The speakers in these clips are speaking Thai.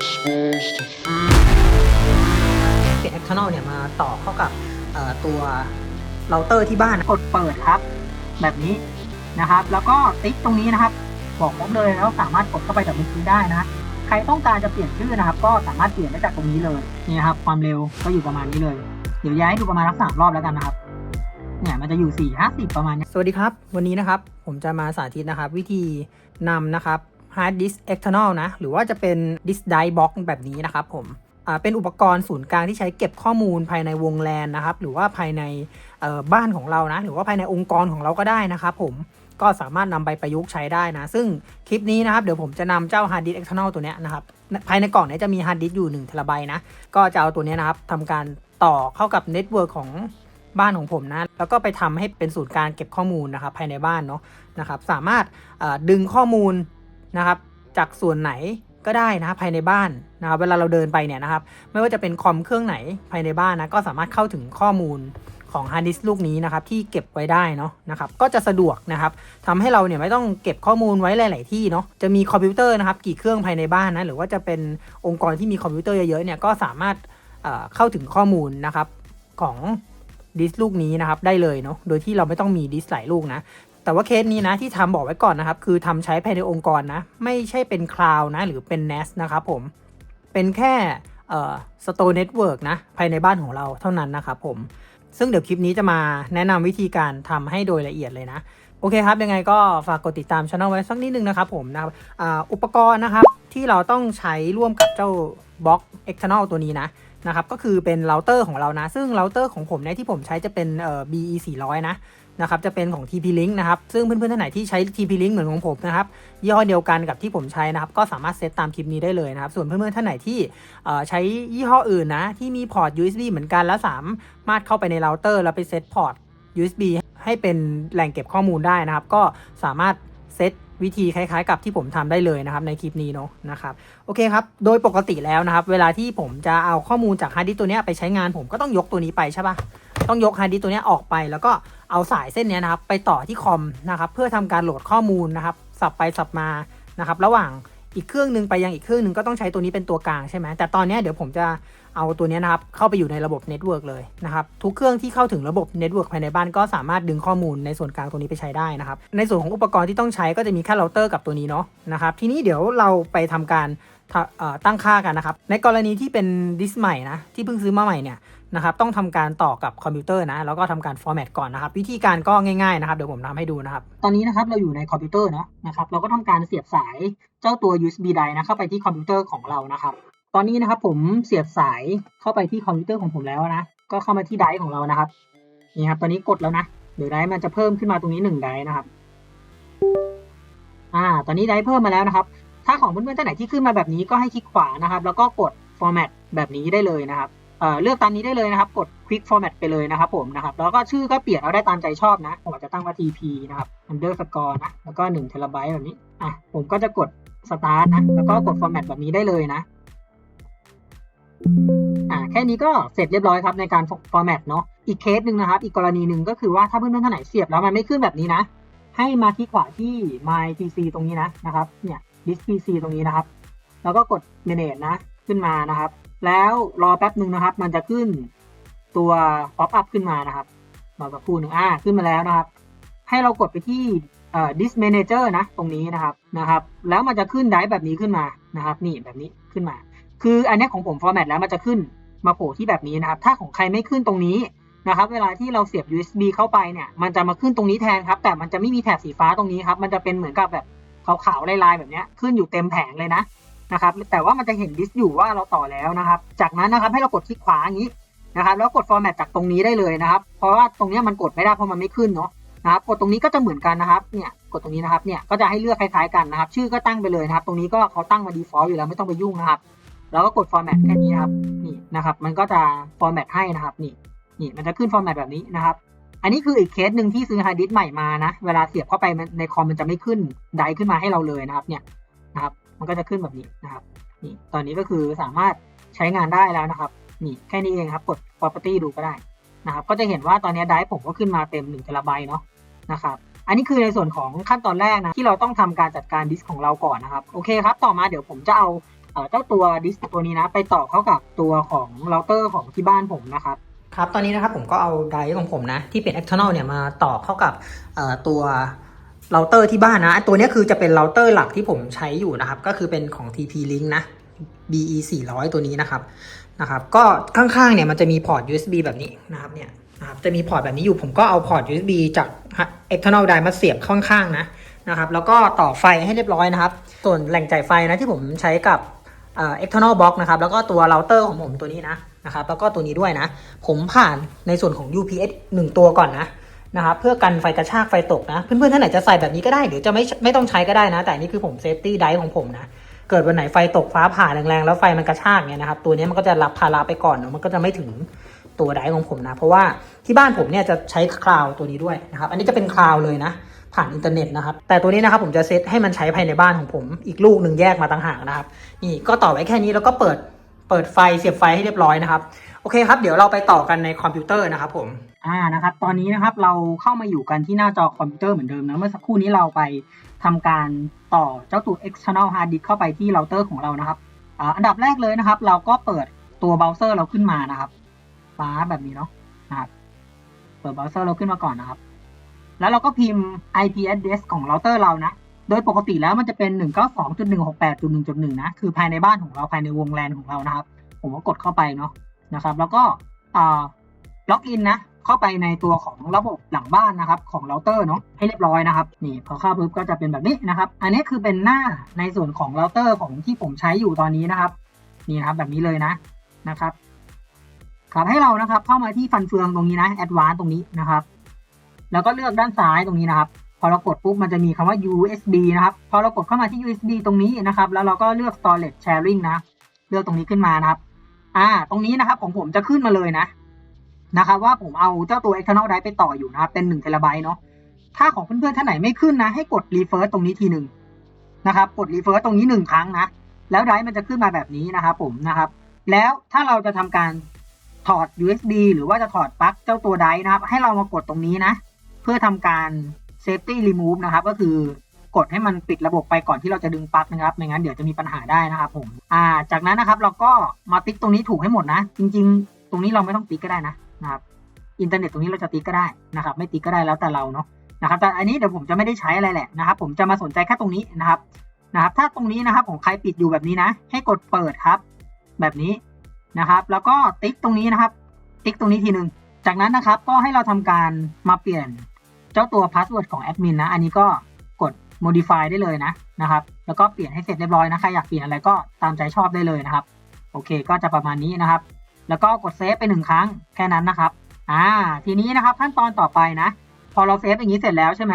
supposed to feel. เก็บ external เนี่ยมาต่อเข้ากับตัวเราเตอร์ที่บ้านกดเปิดครับ แบบนี้นะครับ แล้วก็ติ๊กตรงนี้นะครับ บอกครบเลยแล้วสามารถกดเข้าไปแบบเมื่อกี้ได้นะใครต้องการจะเปลี่ยนชื่อนะครับ ก็สามารถเปลี่ยนได้จากตรงนี้เลยนี่ครับ ความเร็วก็อยู่ประมาณนี้เลย เดี๋ยวย้ายให้ดูประมาณสักสามรอบแล้วกันนะครับเนี่ยมันจะอยู่4 50ประมาณนี้สวัสดีครับ วันนี้นะครับ ผมจะมาสาธิตนะครับ วิธีนำนะครับ hard disk external นะ หรือว่าจะเป็น disk drive box แบบนี้นะครับผมเป็นอุปกรณ์ศูนย์กลางที่ใช้เก็บข้อมูลภายในวงแลนนะครับ หรือว่าภายในบ้านของเรานะ หรือว่าภายในองค์กรของเราก็ได้นะครับผมก็สามารถนำไปประยุกต์ใช้ได้นะ ซึ่งคลิปนี้นะครับ เดี๋ยวผมจะนำเจ้า hard disk external ตัวนี้นะครับ ภายในกล่องนี้จะมี hard disk อยู่1เทราไบต์นะ ก็จะเอาตัวนี้นะครับทำการต่อเข้ากับเน็ตเวิร์กของบ้านของผมนะ แล้วก็ไปทำให้เป็นศูนย์การเก็บข้อมูลนะครับภายในบ้านเนาะนะครับ สามารถดึงข้อมูล นะครับจากส่วนไหนก็ได้นะภายในบ้านนะครับเวลาเราเดินไปเนี่ยนะครับไม่ว่าจะเป็นคอมเครื่องไหนภายในบ้านนะก็สามารถเข้าถึงข้อมูลของฮาร์ดดิสก์ลูกนี้นะครับที่เก็บไว้ได้เนาะนะครับก็จะสะดวกนะครับทำให้เราเนี่ยไม่ต้องเก็บข้อมูลไว้หลาย ๆ ที่เนาะจะมีคอมพิวเตอร์นะครับกี่เครื่องภายในบ้านนะหรือว่าจะเป็นองค์กรที่มีคอมพิวเตอร์เยอะ ๆ เนี่ยก็สามารถเอ่อเข้าถึงข้อมูลนะครับของดิสก์ลูกนี้นะครับได้เลยเนาะโดยที่เราไม่ต้องมีดิสก์หลายลูกนะ แต่ว่าเคสนี้นะที่ทำบอกไว้ก่อนนะครับ คือทำใช้ภายในองค์กรนะ ไม่ใช่เป็นคลาวนะหรือเป็น NAS นะครับผม เป็นแค่เอ่อ Store Network นะภายในบ้านของเราเท่านั้นนะครับผม ซึ่งเดี๋ยวคลิปนี้จะมาแนะนำวิธีการทำให้โดยละเอียดเลยนะ โอเคครับ ยังไงก็ฝากกดติดตามช่องไว้สักนิดนึงนะครับผมนะครับออุปกรณ์นะครับที่เราต้องใช้ร่วมกับเจ้าบล็อก external ตัวนี้นะนะครับก็คือเป็นเราเตอร์ของเรานะ ซึ่งเราเตอร์ของผมเนี่ยที่ผมใช้จะเป็นเอ่อ BE 400นะ นะครับจะเป็นของ TP Link นะครับซึ่งเพื่อนๆท่านไหนที่ใช้ TP Link เหมือนของผมนะครับยี่ห้อเดียวกันกับที่ผมใช้นะครับก็สามารถเซตตามคลิปนี้ได้เลยนะครับส่วนเพื่อนๆท่านไหนที่ใช้ยี่ห้ออื่นนะที่มีพอร์ต USB เหมือนกันแล้วสามารถเข้าไปในเราเตอร์แล้วไปเซตพอร์ต USB ให้เป็นแหล่งเก็บข้อมูลได้นะครับ ก็สามารถเซตวิธีคล้ายๆ กับที่ผมทำได้เลยนะครับในคลิปนี้เนาะนะครับโอเคครับ โดยปกติแล้วนะครับ เวลาที่ผมจะเอาข้อมูลจากฮาร์ดดิสก์ตัวนี้ไปใช้งานผมก็ต้องยกตัวนี้ไปใช่ปะ ต้องยกฮาร์ดดิสตัวนี้ออกไป แล้วก็เอาสายเส้นนี้นะครับไปต่อที่คอมนะครับเพื่อทำการโหลดข้อมูลนะครับสับไปสับมานะครับระหว่างอีกเครื่องหนึงไปยังอีกเครื่องหนึงก็ต้องใช้ตัวนี้เป็นตัวกลางใช่ไหมแต่ตอนนี้เดี๋ยวผมจะเอาตัวนี้นะครับเข้าไปอยู่ในระบบเน็ตเวิร์กเลยนะครับทุกเครื่องที่เข้าถึงระบบเน็ตเวิร์กภายในบ้านก็สามารถดึงข้อมูลในส่วนกลางตัวนี้ไปใช้ได้นะครับในส่วนของอุปกรณ์ที่ต้องใช้ก็จะมีแค่เราเตอร์กับตัวนี้เนาะนะครับทีนี้เดี๋ยวเราไปทำการตั้งค่ากันนะครับในกรณีที่เป็นดิสใหม่นะที่เพิ่งซื้อมาใหม่เนี่ย นะครับต้องทำการต่อกับคอมพิวเตอร์นะแล้วก็ทำการฟอร์แมตก่อนนะครับ วิธีการก็ง่ายๆนะครับเดี๋ยวผมทำให้ดูนะครับ ตอนนี้นะครับเราอยู่ในคอมพิวเตอร์เนาะนะครับเราก็ทำการเสียบสายเจ้าตัว USB drive นะเข้าไปที่คอมพิวเตอร์ของเรานะครับ ตอนนี้นะครับผมเสียบสายเข้าไปที่คอมพิวเตอร์ของผมแล้วนะก็เข้ามาที่ไดร์ของเรานะครับนี่ครับตอนนี้กดแล้วนะเดี๋ยวไดร์มันจะเพิ่มขึ้นมาตรงนี้หนึ่งไดร์นะครับอ่าตอนนี้ไดร์เพิ่มมาแล้วนะครับ ถ้าของเพื่อนๆท่านไหนที่ขึ้นมาแบบนี้ก็ให้คลิกขวานะครับ แล้วก็กด format แบบนี้ได้เลยนะครับ เลือกตามนี้ได้เลยนะครับ กด quick format ไปเลยนะครับผมนะครับ แล้วก็ชื่อก็เปลี่ยนเอาได้ตามใจชอบนะ ผมอาจจะตั้งว่า TP นะครับ underscore นะ แล้วก็1 terabyte แบบนี้ อะ ผมก็จะกด start นะ แล้วก็กด format แบบนี้ได้เลยนะ อ่า แค่นี้ก็เสร็จเรียบร้อยครับในการ format เนาะ อีกเคสหนึ่งนะครับ อีกกรณีหนึ่งก็คือว่าถ้าเพื่อนๆท่านไหนเสียบแล้วมันไม่ขึ้นแบบนี้นะ ให้มาที่ขวาที่ my pc ตรงนี้นะนะครับ เนี่ย this pc ตรงนี้นะครับ แล้วก็กด manage นะ ขึ้นมานะครับ แล้วรอแป๊บหนึ่งนะครับ มันจะขึ้นตัว pop up ขึ้นมานะครับรอสักครู่หนึ่งอ่าขึ้นมาแล้วนะครับ ให้เรากดไปที่เอ่อ disk manager นะ ตรงนี้นะครับนะครับ แล้วมันจะขึ้นไดแบบนี้ขึ้นมานะครับ นี่แบบนี้ขึ้นมา คืออันนี้ของผม format แล้วมันจะขึ้นมาโผล่ที่แบบนี้นะครับ ถ้าของใครไม่ขึ้นตรงนี้นะครับ เวลาที่เราเสียบ USB เข้าไปเนี่ย มันจะมาขึ้นตรงนี้แทนครับ แต่มันจะไม่มีแถบสีฟ้าตรงนี้ครับ มันจะเป็นเหมือนกับแบบขาวๆลายๆแบบนี้ขึ้นอยู่เต็มแผงเลยนะ นะครับแต่ว่ามันจะเห็นดิสอยู่ว่าเราต่อแล้วนะครับ จากนั้นนะครับให้เรากดคลิกขวาอย่างนี้นะครับแล้วกด format จากตรงนี้ได้เลยนะครับ เพราะว่าตรงนี้มันกดไม่ได้เพราะมันไม่ขึ้นเนาะนะครับกดตรงนี้ก็จะเหมือนกันนะครับเนี่ยกดตรงนี้นะครับเนี่ยก็จะให้เลือกคล้ายๆกันนะครับ ชื่อก็ตั้งไปเลยนะครับ ตรงนี้ก็เขาตั้งมา default อยู่แล้วไม่ต้องไปยุ่งนะครับแล้วก็กด format แค่นี้ครับนี่นะครับ มันก็จะ format ให้นะครับนี่นี่มันจะขึ้น format แบบนี้นะครับ อันนี้คืออีกเคสหนึ่งที่ซื้อฮาร์ดดิสก์ใหม่มานะ เวลาเสียบเข้าไปในคอมมันจะไม่ขึ้นไดขึ้นมาให้เราเลยนะครับเนี่ยนะครับ มันก็จะขึ้นแบบนี้นะครับนี่ตอนนี้ก็คือสามารถใช้งานได้แล้วนะครับนี่แค่นี้เองครับกด property ดูก็ได้นะครับ ก็จะเห็นว่าตอนนี้ไดผมก็ขึ้นมาเต็ม1เทราไบต์เนาะนะครับอันนี้คือในส่วนของขั้นตอนแรกนะที่เราต้องทำการจัดการดิสก์ของเราก่อนนะครับโอเคครับ ต่อมาเดี๋ยวผมจะเอาเจ้าตัวดิสตัวนี้นะไปต่อเข้ากับตัวของเราเตอร์ของที่บ้านผมนะครับครับตอนนี้นะครับผมก็เอาไดร์ของผมนะที่เป็น external เนี่ยมาต่อเข้ากับตัว เราเตอร์ที่บ้านนะ ตัวนี้คือจะเป็นเราเตอร์หลักที่ผมใช้อยู่นะครับ ก็คือเป็นของ TP Link นะ BE 400ตัวนี้นะครับ นะครับ ก็ข้างๆ เนี่ยมันจะมีพอร์ต USB แบบนี้นะครับ เนี่ยนะครับ จะมีพอร์ตแบบนี้อยู่ ผมก็เอาพอร์ต USB จาก external drive มาเสียบข้างๆ นะ นะครับ แล้วก็ต่อไฟให้เรียบร้อยนะครับ ส่วนแหล่งจ่ายไฟนะที่ผมใช้กับเอ่อ external box นะครับ แล้วก็ตัวเราเตอร์ของผมตัวนี้นะ นะครับ แล้วก็ตัวนี้ด้วยนะ ผมผ่านในส่วนของ UPS 1 ตัวก่อนนะ นะครับเพื่อกันไฟกระชากไฟตกนะเพื่อนๆท่านไหนจะใส่แบบนี้ก็ได้หรือจะไม่ไม่ต้องใช้ก็ได้นะ แต่นนี่คือผมเซฟตี้ไดของผมนะเกิดวันไหนไฟตกฟ้าผ่าแรงๆแล้วไฟมันกระชากเนี่ยนะครับตัวนี้มันก็จะรับภาระไปก่อนเนาะมันก็จะไม่ถึงตัวไดของผมนะ เพราะว่าที่บ้านผมเนี่ยจะใช้คลาวตัวนี้ด้วยนะครับอันนี้จะเป็นคลาวเลยนะ ผ่านอินเทอร์เน็ตนะครับแต่ตัวนี้นะครับผมจะเซตให้มันใช้ภายในบ้านของผม อีกลูกหนึ่งแยกมาต่างหากนะครับนี่ก็ต่อไว้แค่นี้แล้วก็เปิดเปิดไฟเสียบไฟให้เรียบร้อยนะครับโอเคครับเดี๋ยวเราไปต่อกันในคอมพิวเตอร์นะครับผม อ่านะครับ ตอนนี้นะครับเราเข้ามาอยู่กันที่หน้าจอคอมพิวเตอร์เหมือนเดิมนะเมื่อสักครู่นี้เราไปทำการต่อเจ้าตัว external hard disk เข้าไปที่เราเตอร์ของเรานะครับอ่าอันดับแรกเลยนะครับ เราก็เปิดตัวเบราว์เซอร์เราขึ้นมานะครับฟ้าแบบนี้เนาะนะครับเปิดเบราว์เซอร์เราขึ้นมาก่อนนะครับ แล้วเราก็พิมพ์ IP address ของเราเตอร์เรานะโดยปกติแล้วมันจะเป็น 192.168.1.1 นะ คือภายในบ้านของเราภายในวงแลนของเรานะครับ ผมก็กดเข้าไปเนาะนะครับ แล้วก็ล็อกอินนะ เข้าไปในตัวของระบบหลังบ้านนะครับของเราเตอร์เนาะให้เรียบร้อยนะครับนี่พอเข้าปุ๊บก็จะเป็นแบบนี้นะครับอันนี้คือเป็นหน้าในส่วนของเราเตอร์ของที่ผมใช้อยู่ตอนนี้นะครับนี่นะครับแบบนี้เลยนะนะครับครับให้เรานะครับเข้ามาที่ฟันเฟืองตรงนี้นะ Advanced ตรงนี้นะครับ แล้วก็เลือกด้านซ้ายตรงนี้นะครับ พอเรากดปุ๊บมันจะมีคำว่า USB นะครับ พอเรากดเข้ามาที่ USB ตรงนี้นะครับ แล้วเราก็เลือก storage sharing นะ เลือกตรงนี้ขึ้นมานะครับ อ่า ตรงนี้นะครับของผมจะขึ้นมาเลยนะ นะครับว่าผมเอาเจ้าตัว external drive ไปต่ออยู่นะครับเป็น1 t b เนาะถ้าของเพื่อนๆท่านไหนไม่ขึ้นนะ ให้กด reverse ตรงนี้ทีหนึ่งนะครับกด reverse ตรงนี้หนึ่งครั้งนะ แล้ว drive มันจะขึ้นมาแบบนี้นะครับผมนะครับ แล้วถ้าเราจะทำการถอด USB หรือว่าจะถอดปลั๊กเจ้าตัว drive นะครับ ให้เรามากดตรงนี้นะ เพื่อทำการ safety remove นะครับ ก็คือกดให้มันปิดระบบไปก่อนที่เราจะดึงปลั๊กนะครับ ไม่งั้นเดี๋ยวจะมีปัญหาได้นะครับผม อ่า จากนั้นนะครับเราก็มาติ๊กตรงนี้ถูกให้หมดนะ จริง ๆ ตรงนี้เราไม่ต้องติ๊กก็ได้นะ นะครับอินเทอร์เน็ตตรงนี้เราจะติ๊กก็ได้นะครับ ไม่ติ๊กก็ได้แล้วแต่เราเนาะนะครับแต่อันนี้เดี๋ยวผมจะไม่ได้ใช้อะไรแหละนะครับ ผมจะมาสนใจแค่ตรงนี้นะครับนะครับ ถ้าตรงนี้นะครับของใครปิดอยู่แบบนี้นะ ให้กดเปิดครับ แบบนี้นะครับ แล้วก็ติ๊กตรงนี้นะครับ ติ๊กตรงนี้ทีหนึ่งจากนั้นนะครับก็ให้เราทำการมาเปลี่ยนเจ้าตัวพาสเวิร์ดของแอดมินนะ อันนี้ก็กด modify ได้เลยนะนะครับ แล้วก็เปลี่ยนให้เสร็จเรียบร้อยนะใครอยากเปลี่ยนอะไรก็ตามใจชอบได้เลยนะครับ โอเค ก็จะประมาณนี้นะครับ แล้วก็กดเซฟไปหนึ่งครั้งแค่นั้นนะครับ อ่า ทีนี้นะครับขั้นตอนต่อไปนะ พอเราเซฟอย่างนี้เสร็จแล้วใช่ไหม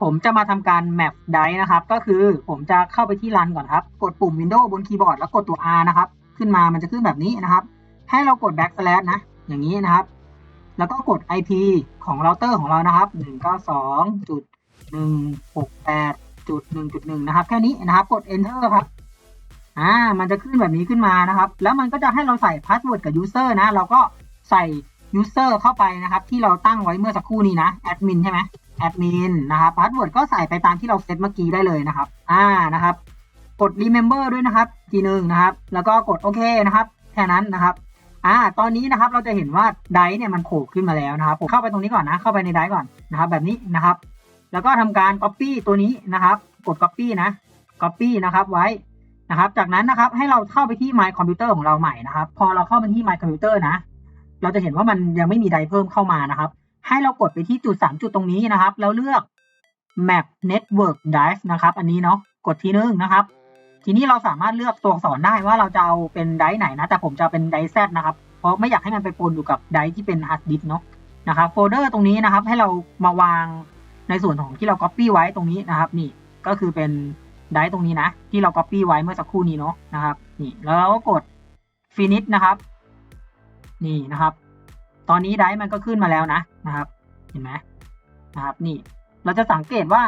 ผมจะมาทำการ map ได้นะครับ ก็คือผมจะเข้าไปที่รันก่อนครับ กดปุ่ม Windows บนคีย์บอร์ดแล้วกดตัว R นะครับ ขึ้นมามันจะขึ้นแบบนี้นะครับ ให้เรากด backslash นะ อย่างนี้นะครับ แล้วก็กด IP ของเราเตอร์ของเรานะครับ 192.168.1.1 นะครับ แค่นี้นะครับ กด enter ครับ อ่า มันจะขึ้นแบบนี้ขึ้นมานะครับ แล้วมันก็จะให้เราใส่พาสเวิร์ดกับ user นะ เราก็ใส่ user เข้าไปนะครับ ที่เราตั้งไว้เมื่อสักครู่นี้นะ admin ใช่ไหม admin นนะครับพาสเวิร์ดก็ใส่ไปตามที่เราเซตเมื่อกี้ได้เลยนะครับ อ่านะครับ กด remember ด้วยนะครับ ทีหนึ่งนะครับ แล้วก็กดโอเคนะครับ แค่นั้นนะครับ อ่า ตอนนี้นะครับเราจะเห็นว่าไดเนี่ยมันโผล่ขึ้นมาแล้วนะครับผมเข้าไปตรงนี้ก่อนนะ เข้าไปในไดก่อนนะครับ แบบนี้นะครับ แล้วก็ทำการ copy ตัวนี้นะครับ กด copy นะ copy นะครับไว้ นะครับ จากนั้นนะครับให้เราเข้าไปที่ my computer ของเราใหม่นะครับ พอเราเข้าไปที่ my computer นะ เราจะเห็นว่ามันยังไม่มีไดเพิ่มเข้ามานะครับ ให้เรากดไปที่จุดสามจุดตรงนี้นะครับ แล้วเลือก map network drive นะครับ อันนี้เนาะกดทีนึงนะครับ ทีนี้เราสามารถเลือกตัวอักษรได้ว่าเราจะเอาเป็นไดร์ไหนนะ แต่ผมจะเป็นไดร์ Z นะครับ เพราะไม่อยากให้มันไปปนอยู่กับไดร์ที่เป็นฮาร์ดดิสก์เนาะนะครับโฟลเดอร์ตรงนี้นะครับ ให้เรามาวางในส่วนของที่เรา Copy ไว้ตรงนี้นะครับ นี่ก็คือเป็น ไดร์ตรงนี้นะ ที่เรา Copy ไว้เมื่อสักครู่นี้เนาะนะครับนี่แล้วเราก็กด Finish นะครับ นี่นะครับ ตอนนี้ไดร์มันก็ขึ้นมาแล้วนะนะครับ เห็นไหมนะครับนี่เราจะสังเกตว่า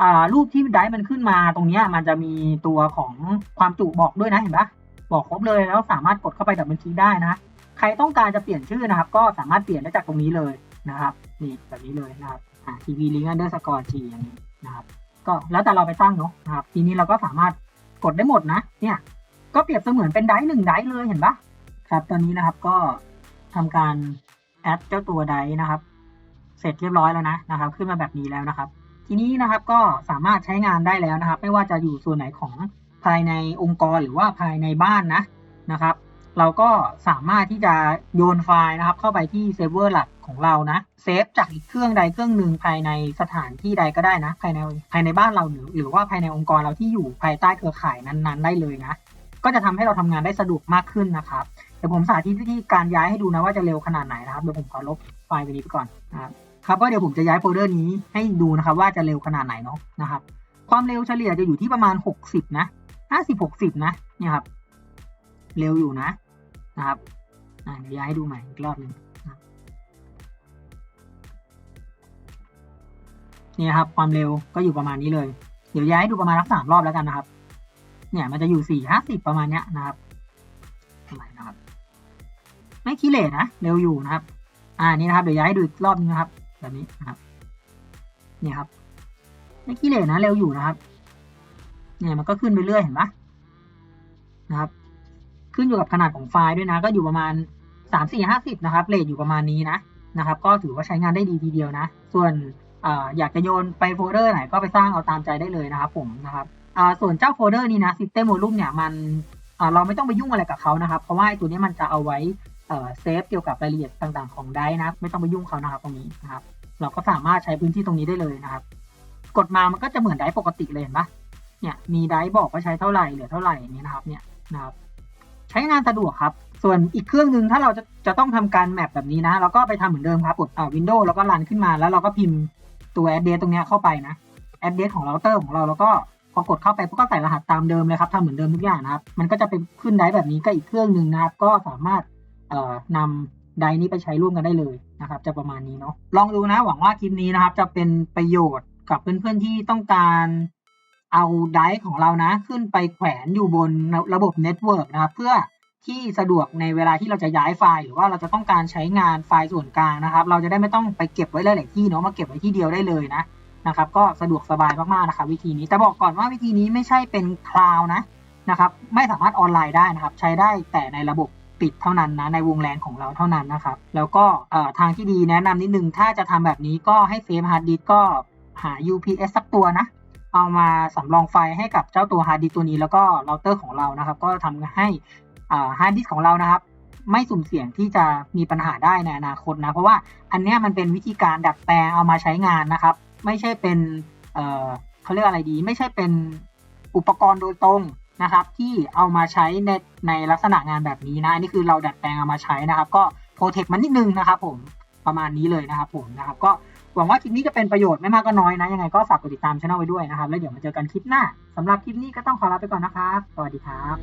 อ่ารูปที่ไดร์มันขึ้นมาตรงนี้มันจะมีตัวของความจุบอกด้วยนะเห็นปะบอกครบเลยแล้วสามารถกดเข้าไปดับบัญชีได้นะ ใครต้องการจะเปลี่ยนชื่อนะครับ ก็สามารถเปลี่ยนได้จากตรงนี้เลยนะครับ นี่แบบนี้เลยนะครับอ่า TV link underscore g อย่างนี้นะครับ ก็แล้วแต่เราไปตั้งเนาะนะครับทีนี้เราก็สามารถกดได้หมดนะ เนี่ย ก็เปรียบเสมือนเป็นไดร์หนึ่งไดร์เลยเห็นปะครับตอนนี้นะครับก็ทำการแอดเจ้าตัวไดร์นะครับ เสร็จเรียบร้อยแล้วนะนะครับ ขึ้นมาแบบนี้แล้วนะครับ ทีนี้นะครับก็สามารถใช้งานได้แล้วนะครับ ไม่ว่าจะอยู่ส่วนไหนของภายในองค์กรหรือว่าภายในบ้านนะนะครับ เราก็สามารถที่จะโยนไฟล์นะครับ เข้าไปที่เซิร์ฟเวอร์หลักของเรานะเซฟจากอีกเครื่องใดเครื่องหนึ่งภายในสถานที่ใดก็ได้นะ ภายในภายในบ้านเราหรือหรือว่าภายในองค์กรเราที่อยู่ภายใต้เครือข่ายนั้นๆ ได้เลยนะ ก็จะทำให้เราทำงานได้สะดวกมากขึ้นนะครับเดี๋ยวผมสาธิตวิธีการย้ายให้ดูนะว่าจะเร็วขนาดไหนนะครับเดี๋ยวผมขอลบไฟล์ไปนี้ไปก่อนนะครับครับก็เดี๋ยวผมจะย้ายโฟลเดอร์นี้ให้ดูนะครับว่าจะเร็วขนาดไหนเนาะนะครับ ความเร็วเฉลี่ยจะอยู่ที่ประมาณ 60 นะ50 60 นะเนี่ยครับ เร็วอยู่นะนะครับเดี๋ยวย้ายให้ดูใหม่อีกรอบหนึ่ง นี่ครับความเร็วก็อยู่ประมาณนี้เลย เดี๋ยวย้ายดูประมาณสักสามรอบแล้วกันนะครับ เนี่ยมันจะอยู่สี่ห้าสิบประมาณเนี้ยนะครับไมนะครับ ไม่ขี้เหร่นะเร็วอยู่นะครับ อ่านี่นะครับเดี๋ยวย้ายดูอีกรอบนึงนะครับ แบบนี้นะครับ เนี่ยครับ ไม่ขี้เหร่นะเร็วอยู่นะครับ เนี่ยมันก็ขึ้นไปเรื่อยเห็นปะนะครับ ขึ้นอยู่กับขนาดของไฟล์ด้วยนะ ก็อยู่ประมาณสามสี่ห้าสิบนะครับเรทอยู่ประมาณนี้นะนะครับ ก็ถือว่าใช้งานได้ดีทีเดียวนะ ส่วน อยากจะโยนไปโฟลเดอร์ไหนก็ไปสร้างเอาตามใจได้เลยนะครับผมนะครับส่วนเจ้าโฟลเดอร์นี้นะ System Volume เนี่ยมันเราไม่ต้องไปยุ่งอะไรกับเขานะครับ เพราะว่าตัวนี้มันจะเอาไว้เซฟเกี่ยวกับรายละเอียดต่างๆ ของได้นะ ไม่ต้องไปยุ่งเขานะครับตรงนี้นะครับ เราก็สามารถใช้พื้นที่ตรงนี้ได้เลยนะครับ กดมามันก็จะเหมือนได้ปกติเลยเห็นปะเนี่ยมีได้บอกว่าใช้เท่าไหร่เหลือเท่าไหร่อย่างนี้นะครับเนี่ยนะครับใช้งานสะดวกครับ ส่วนอีกเครื่องหนึ่งถ้าเราจะจะต้องทำการแมปแบบนี้นะ เราก็ไปทำเหมือนเดิมครับกดอ่าวินโดว์แล้วก็รันขึ้นมาแล้วเราก็พิมพ์ ตัว address ตรงนี้เข้าไปนะ address ของเราเตอร์ของเราแล้วก็พอกดเข้าไปก็ใส่รหัสตามเดิมเลยครับทำเหมือนเดิมทุกอย่างนะครับ มันก็จะเป็นขึ้นไดร์แบบนี้ก็อีกเครื่องหนึ่งนะครับ ก็สามารถเอ่อนำไดร์นี้ไปใช้ร่วมกันได้เลยนะครับ จะประมาณนี้เนาะลองดูนะ หวังว่าคลิปนี้นะครับ จะเป็นประโยชน์กับเพื่อนๆที่ต้องการเอาได์ของเรานะ ขึ้นไปแขวนอยู่บนระบบเน็ตเวิร์กนะครับ เพื่อ ที่สะดวกในเวลาที่เราจะย้ายไฟล์ หรือว่าเราจะต้องการใช้งานไฟล์ส่วนกลางนะครับ เราจะได้ไม่ต้องไปเก็บไว้หลายๆที่เนาะมาเก็บไว้ที่เดียวได้เลยนะนะครับ ก็สะดวกสบายมากๆนะครับ วิธีนี้แต่บอกก่อนว่าวิธีนี้ไม่ใช่เป็นคลาวนะนะครับ ไม่สามารถออนไลน์ได้นะครับ ใช้ได้แต่ในระบบปิดเท่านั้นนะในวงแลนของเราเท่านั้นนะครับ แล้วก็ทางที่ดีแนะนำนิดนึงถ้าจะทำแบบนี้ก็ให้เซฟฮาร์ดดิสก์ก็หา UPS สักตัวนะเอามาสำรองไฟล์ให้กับเจ้าตัวฮาร์ดดิสก์ตัวนี้แล้วก็เราเตอร์ของเรานะครับ ก็ทำให้ ฮาร์ดดิสของเรานะครับ ไม่สุ่มเสี่ยงที่จะมีปัญหาได้ในอนาคตนะ เพราะว่าอันนี้มันเป็นวิธีการดัดแปลงเอามาใช้งานนะครับ ไม่ใช่เป็นเเขาเรียกอะไรดี ไม่ใช่เป็นอุปกรณ์โดยตรงนะครับ ที่เอามาใช้ในในลักษณะงานแบบนี้นะอันนี้คือเราดัดแปลงเอามาใช้นะครับ ก็โปรเทคมันนิดนึงนะครับ ผมประมาณนี้เลยนะครับผมนะครับ ก็ หวังว่าคลิปนี้จะเป็นประโยชน์ไม่มากก็น้อยนะ ยังไงก็ฝากกดติดตามช่องไว้ด้วยนะครับ แล้วเดี๋ยวมาเจอกันคลิปหน้าสำหรับคลิปนี้ก็ต้องขอลาไปก่อนนะครับ สวัสดีครับ